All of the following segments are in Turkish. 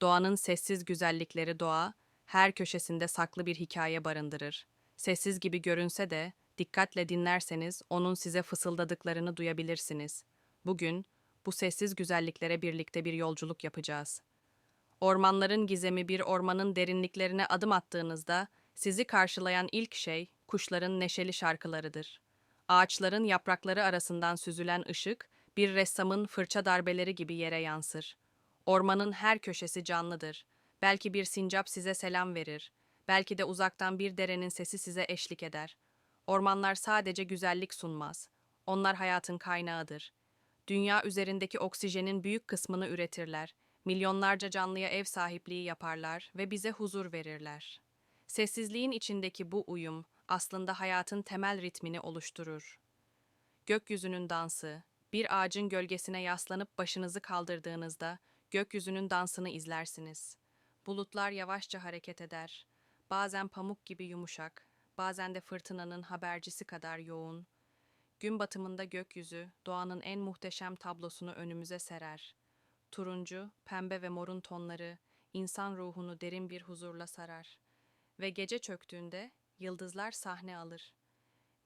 Doğanın sessiz güzellikleri doğa, her köşesinde saklı bir hikaye barındırır. Sessiz gibi görünse de, dikkatle dinlerseniz onun size fısıldadıklarını duyabilirsiniz. Bugün, bu sessiz güzelliklere birlikte bir yolculuk yapacağız. Ormanların gizemi bir ormanın derinliklerine adım attığınızda, sizi karşılayan ilk şey, kuşların neşeli şarkılarıdır. Ağaçların yaprakları arasından süzülen ışık, bir ressamın fırça darbeleri gibi yere yansır. Ormanın her köşesi canlıdır. Belki bir sincap size selam verir. Belki de uzaktan bir derenin sesi size eşlik eder. Ormanlar sadece güzellik sunmaz. Onlar hayatın kaynağıdır. Dünya üzerindeki oksijenin büyük kısmını üretirler. Milyonlarca canlıya ev sahipliği yaparlar ve bize huzur verirler. Sessizliğin içindeki bu uyum aslında hayatın temel ritmini oluşturur. Gökyüzünün dansı, bir ağacın gölgesine yaslanıp başınızı kaldırdığınızda gökyüzünün dansını izlersiniz. Bulutlar yavaşça hareket eder. Bazen pamuk gibi yumuşak, bazen de fırtınanın habercisi kadar yoğun. Gün batımında gökyüzü doğanın en muhteşem tablosunu önümüze serer. Turuncu, pembe ve morun tonları insan ruhunu derin bir huzurla sarar. Ve gece çöktüğünde yıldızlar sahne alır.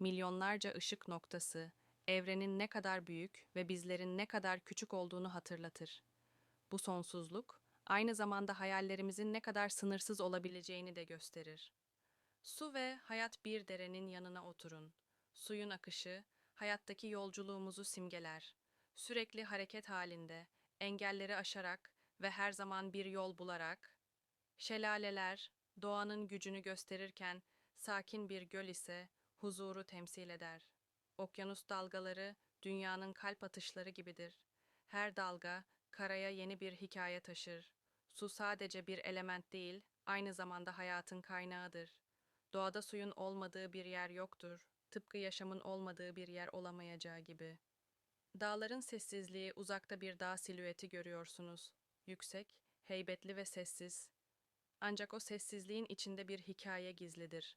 Milyonlarca ışık noktası evrenin ne kadar büyük ve bizlerin ne kadar küçük olduğunu hatırlatır. Bu sonsuzluk aynı zamanda hayallerimizin ne kadar sınırsız olabileceğini de gösterir. Su ve hayat bir derenin yanına oturun. Suyun akışı hayattaki yolculuğumuzu simgeler. Sürekli hareket halinde, engelleri aşarak ve her zaman bir yol bularak. Şelaleler doğanın gücünü gösterirken sakin bir göl ise huzuru temsil eder. Okyanus dalgaları dünyanın kalp atışları gibidir. Her dalga karaya yeni bir hikaye taşır. Su sadece bir element değil, aynı zamanda hayatın kaynağıdır. Doğada suyun olmadığı bir yer yoktur. Tıpkı yaşamın olmadığı bir yer olamayacağı gibi. Dağların sessizliği uzakta bir dağ silüeti görüyorsunuz. Yüksek, heybetli ve sessiz. Ancak o sessizliğin içinde bir hikaye gizlidir.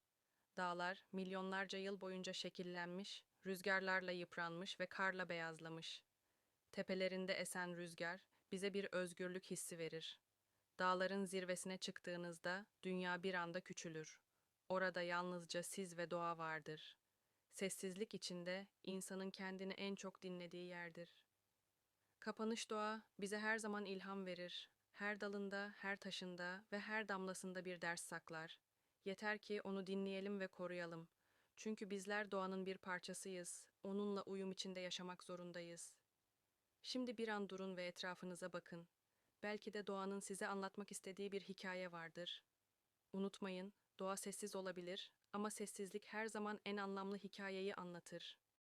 Dağlar milyonlarca yıl boyunca şekillenmiş, rüzgarlarla yıpranmış ve karla beyazlamış. Tepelerinde esen rüzgar bize bir özgürlük hissi verir. Dağların zirvesine çıktığınızda dünya bir anda küçülür. Orada yalnızca siz ve doğa vardır. Sessizlik içinde insanın kendini en çok dinlediği yerdir. Kapanış doğa bize her zaman ilham verir. Her dalında, her taşında ve her damlasında bir ders saklar. Yeter ki onu dinleyelim ve koruyalım. Çünkü bizler doğanın bir parçasıyız. Onunla uyum içinde yaşamak zorundayız. Şimdi bir an durun ve etrafınıza bakın. Belki de doğanın size anlatmak istediği bir hikaye vardır. Unutmayın, doğa sessiz olabilir ama sessizlik her zaman en anlamlı hikayeyi anlatır.